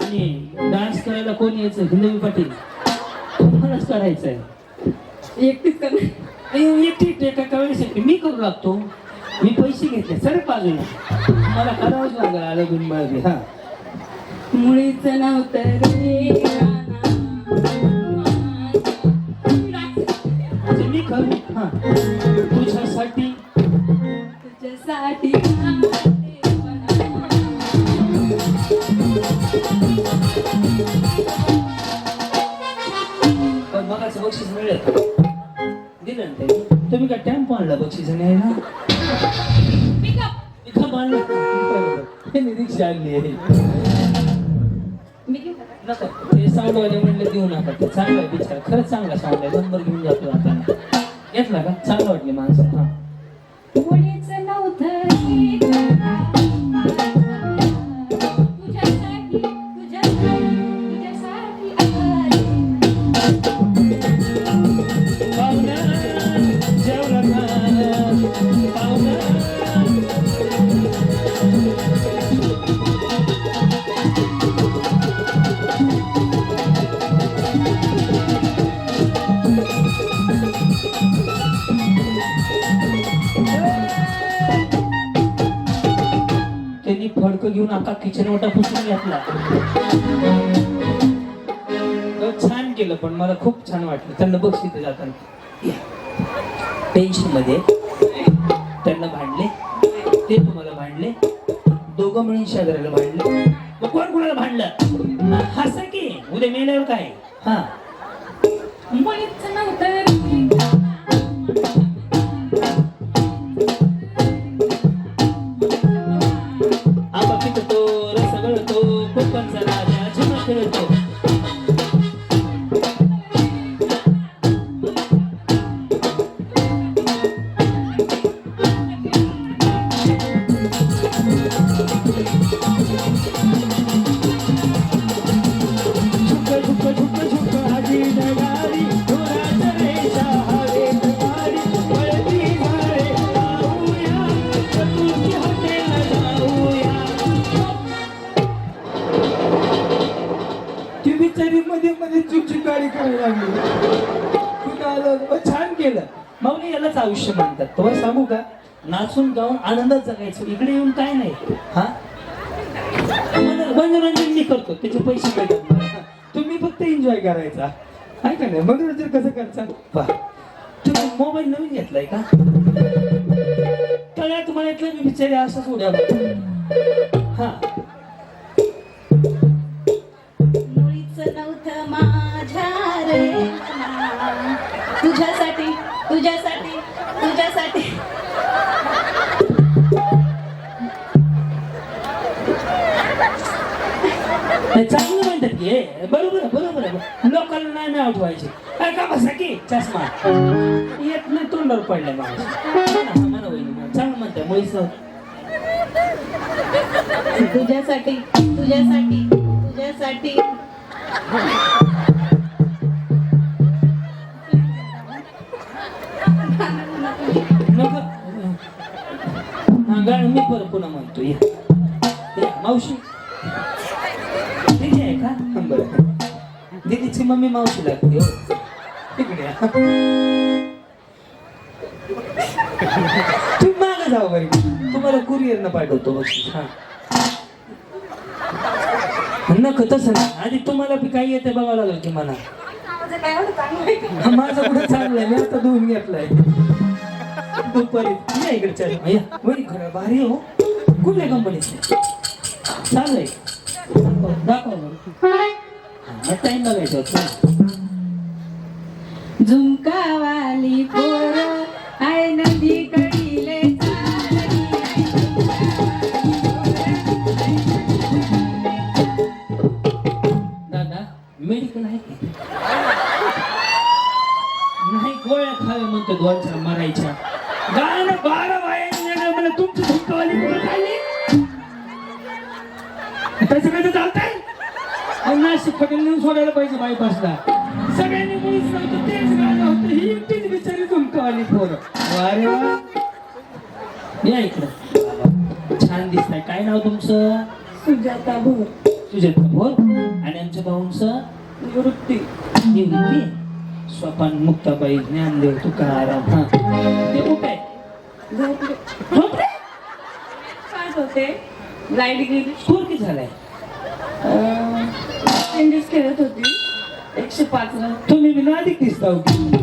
आणि डान्स करायला कोण यायचं? हिंदवी पाटील. तुम्हालाच करायचंय. एकटीच एकटी मी करू लागतो. मी पैसे घेतले सर बाजूला. मला करावंच लागलं आलं गुणबाळगी हा. मुळीच नव्हतं रे गाणं म्हणजे मी करू? हा. तुम्ही काय टेम्पो आणला बक्षीस आहे ना इथं मानलं त्यांनी आणली. आहे मी ते साऊंडवाले म्हणले देऊ नका. ते चांगला बिचार. खरंच चांगला सांगला नंबर घेऊन जातो आता घेतला का? चांगलं वाटले माणसं. घेऊन आता किचन वाटा पुसून घेतला छान केलं पण मला खूप छान वाटलं त्यांना बक्षीस जाताना टेन्शनमध्ये त्यांना भांडले ते तुम्हाला भांडले दोघं मिळून शेजाऱ्याला भांडले मग कोण कोणाला भांडलं हसा की उद्या मेल्यावर काय हा मग मुळीच नव्हतं आयुष्य म्हणतात. तुम्हाला सांगू का? नाचून गाऊन आनंदात जगायचं. इकडे येऊन काय नाही. हा? मनोरंजन मी करतो. त्याचे पैसे भेटत तुम्ही फक्त एन्जॉय करायचा. आहे का नाही? मनोरंजन कसं करता? तुम्ही मोबाईल नवीन घेतलाय का? कळ्या तुम्हाला येतलं मी बिचारे असंच उड्या हा. माझ्या रे. तुझ्यासाठी तुझ्यासाठी तुझ्यासाठी चांगलं म्हणतात की. बरोबर बरोबर लोकांना नाही नाव ठेवायचे अरे का बसा की चष्मा. येत नाही तोंडावर पडलाय माणूस. चांगलं म्हणताय मुळीच तुझ्यासाठी तुझ्यासाठी तुझ्यासाठी. गाणं मी परत पुन्हा म्हणतो. या. मावशी. दिदी आहे का? हा, बरं. दीदीची मम्मी मावशी लागते हो. तुम्ही माग जाऊ बाई तुम्हाला कुरिअर न पाठवतो बघ. हा. नको तसं ना. आधी तुम्हाला बी काही येते बघावं लागेल की मला. माझं काय चांगलं आहे कुठं मी आता धुवून घेतलंय. दुपारी. या इकडच्या या वरी खरं भारी हो. कुठल्या कंपनीचे चांगलंय दाखव बरं. टाइम बघायचा होता. झुमकावाली पोर आय नदी कडीले दादा मेडिकल आहे नाही गोळ्या खावे म्हणतो दोन चार मारायच्या. गाणं बारा बाया मला तुमची झुंकवाली पोरं खाल्ली त्याचं काय चालतंय नाशिक पटेल नेऊन सोडायला पाहिजे बायपासला सगळ्यांनी मुळीच नव्हतं तेच गाणं होतं. ही एकटीच बिचारी झुंकवाली पोरं. वा रे वा. या इकडं. छान दिसताय. काय नाव तुमचं? सुजाता भोर. सुजाता भोर. आणि आमच्या भाऊंचं? वृत्ती निवृत्ती? स्वपान मुक्ताबाई ज्ञानदेव तुकाराम. हा. ते कुठे? झोपले? काय होते? लाइट गेली. स्कोर किती झालाय? टेनिस खेळत होती. एकशे पाच ला तुम्ही बिना अधिक दिसता हो. की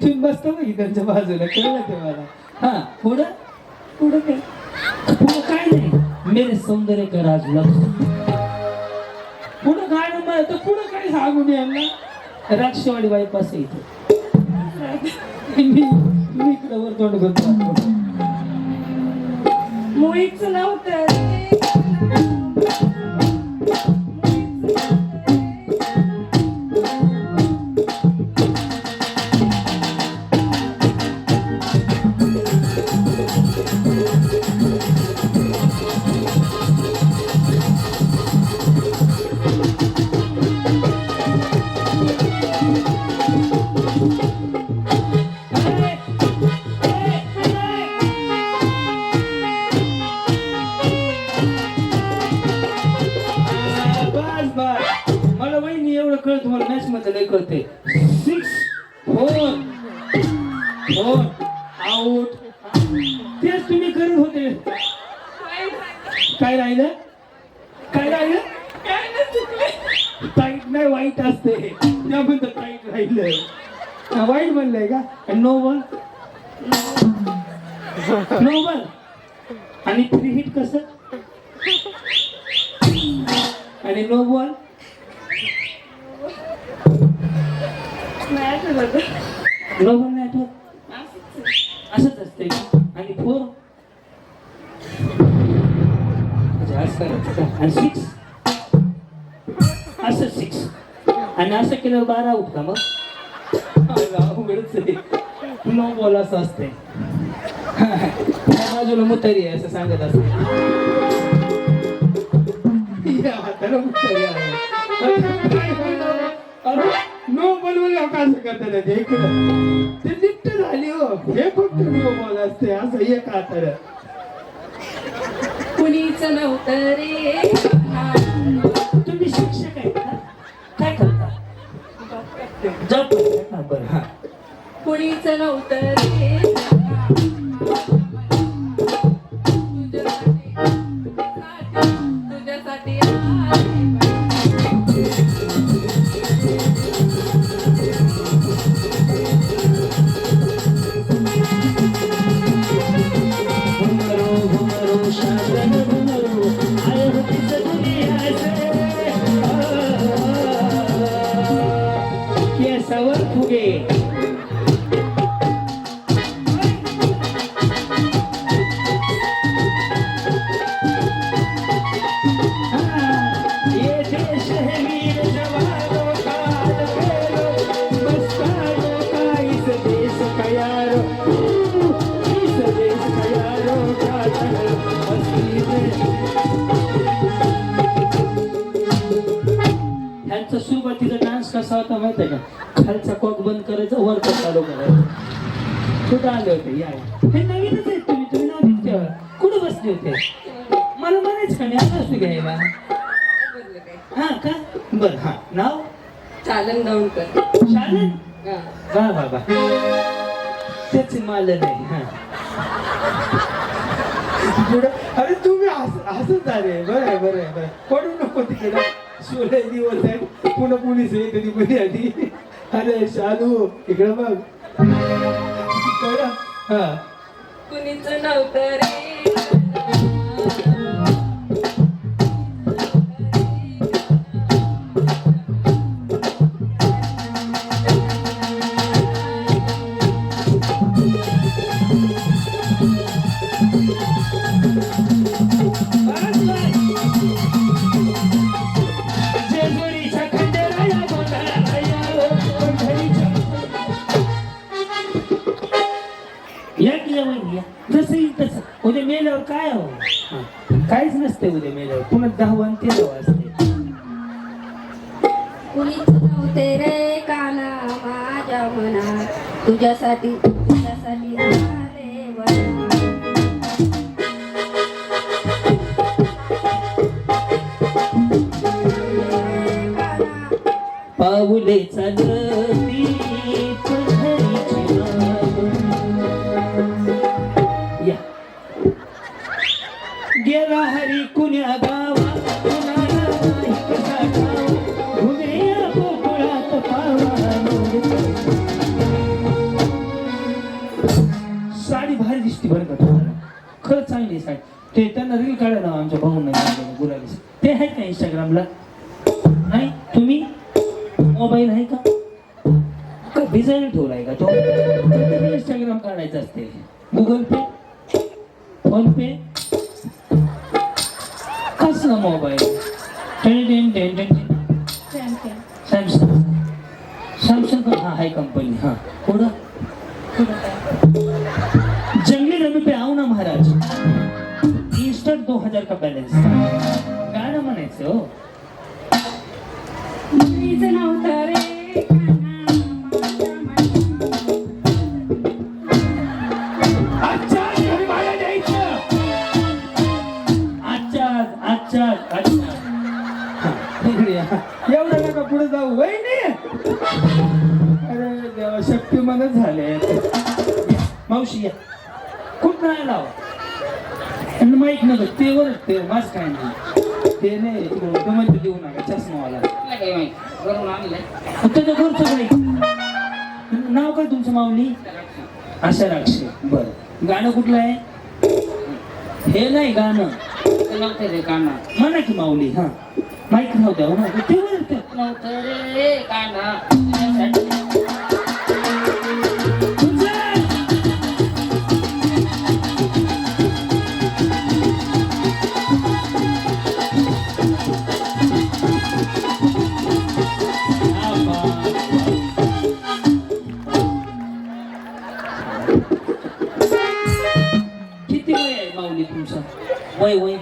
तुम्ही बसता बघी त्यांच्या बाजूला. कळलं ते मला हा पुढं? पुढे काय? पुढं काय नाही. मेरे सौंदर्य का राज पुढं गाणं मला तर पुढं काय सांगू मी यांना. राक्षवाडी आहे इथे. मी इकडे वर तोंड करतो. मोहितचं नाव आउट तेच तुम्ही करत होते. काय राहिलं? काय राहिलं? टाईट नाही वाईट असते. त्याबद्दल टाईट राहिलं. वाईट म्हणलंय का? नो नोबल आणि फ्री हिट कसं? आणि नो नोबल नाही आठवत. असंच असते आणि फोर म्हणजे आणि सिक्स असं सिक्स आणि असं केलं बारा उठता मग? अवघडच नो बॉल असं असते त्या बाजूला मुतारी आहे असं सांगत असते हाताला मुतारी आहे. काय होणार? अरे, नो बॉल वर लोक असं करतात ते इकडं. ते लिफ्ट झाली हो. हे फक्त बॉल असते असं एक हाताला कुणीच नव्हतं रे. तुम्ही शिक्षक आहेत का काय करता? जॉब का? कुणीच नव्हतं रे. होता माहिती आहे का? खालचा कॉक बंद करायचा वरचा चालू करायचा. कुठं आले होते? या. हे नवीनच आहेत तुम्ही तुम्ही नवीन ठेवा कुठं बसले होते? मला म्हणायचं का? मी आता असू घ्यायला हा का? बर हा. नाव? चालन गावकर. शालन वा वा वा. त्याचे माल नाही हा. अरे तुम्ही हस- हसत आले बरं आहे बरं आहे बरं. पडू नको तिकडे. सोळे दिवस आहे पुन्हा पोलीस आहे कधी कधी आधी अरे शालू इकडे बघ. कळलं? हा. कुणीच नव्हतं रे? मेल्यावर काय हो? काहीच नसते उद्या मेल्यावर. पुन्हा दहावा आणि तेरावा असते. कुणीच रे काना माझ्या मना तुझ्यासाठी तुझ्यासाठी पाऊले चालू भारी दिसते बरं का तुम्हाला खरंच चांगली आहे साडी ते त्यांना रील काढा ना आमच्या भाऊ नाही गुलाबी ते आहेत का इंस्टाग्रामला नाही? तुम्ही? मोबाईल आहे का? भिजायला ठेवलाय का तो? इंस्टाग्राम काढायचं असते. गुगल पे फोन पे कसला मोबाईल सॅमसंग सॅमसंग हा हाय कंपनी हा. पुढं? हजार का बॅलन्स गाणं म्हणायचं हो? नव्हतं रे हा. एवढं नका पुढे जाऊ वहिनी. अरे देवा शक्तिमानच झाले. मावशी या. खूप नाही लाव आणि माहीत नव्हतं. ते वर ते मास काय नाही. ते नाही तो म्हणते देऊ नका चष्मावाला मग त्याचं घरचं काय? नाव काय तुमचं माऊली? आशा राक्षे. बर. गाणं कुठलं आहे? हे नाही गाणं. म्हणा की माऊली हा. माहीत नव्हतं हो ना. ते वर ते. तुझं. वय तुमचं? वय वय.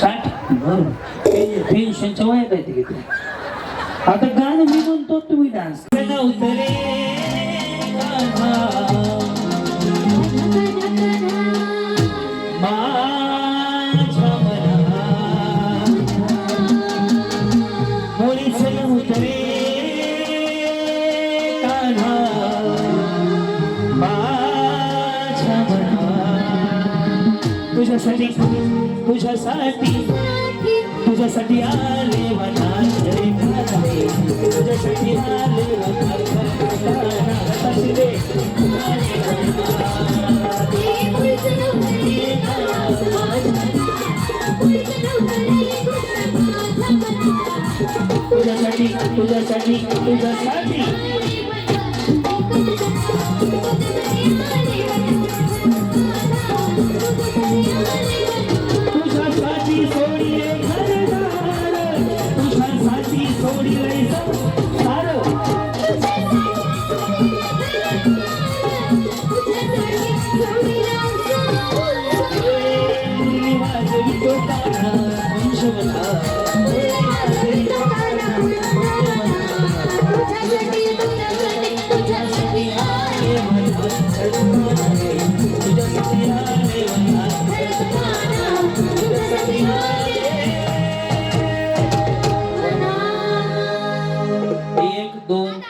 साठ. बरं. पेन्शनच्या वय आहे ते किती आता गाणं मी म्हणतो तुम्ही डान्स उतरे कान्हा. तुझ्यासाठी तुझ्यासाठी तुझ्यासाठी आले रे तुझ्यासाठी आले तुझ्यासाठी तुझ्यासाठी तुझ्यासाठी तुझ्यासाठी.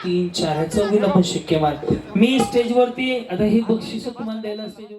तीन चार चौघीला पण शिक्के मारते मी स्टेजवरती आता ही बक्षीस तुम्हाला द्यायला स्टेजवर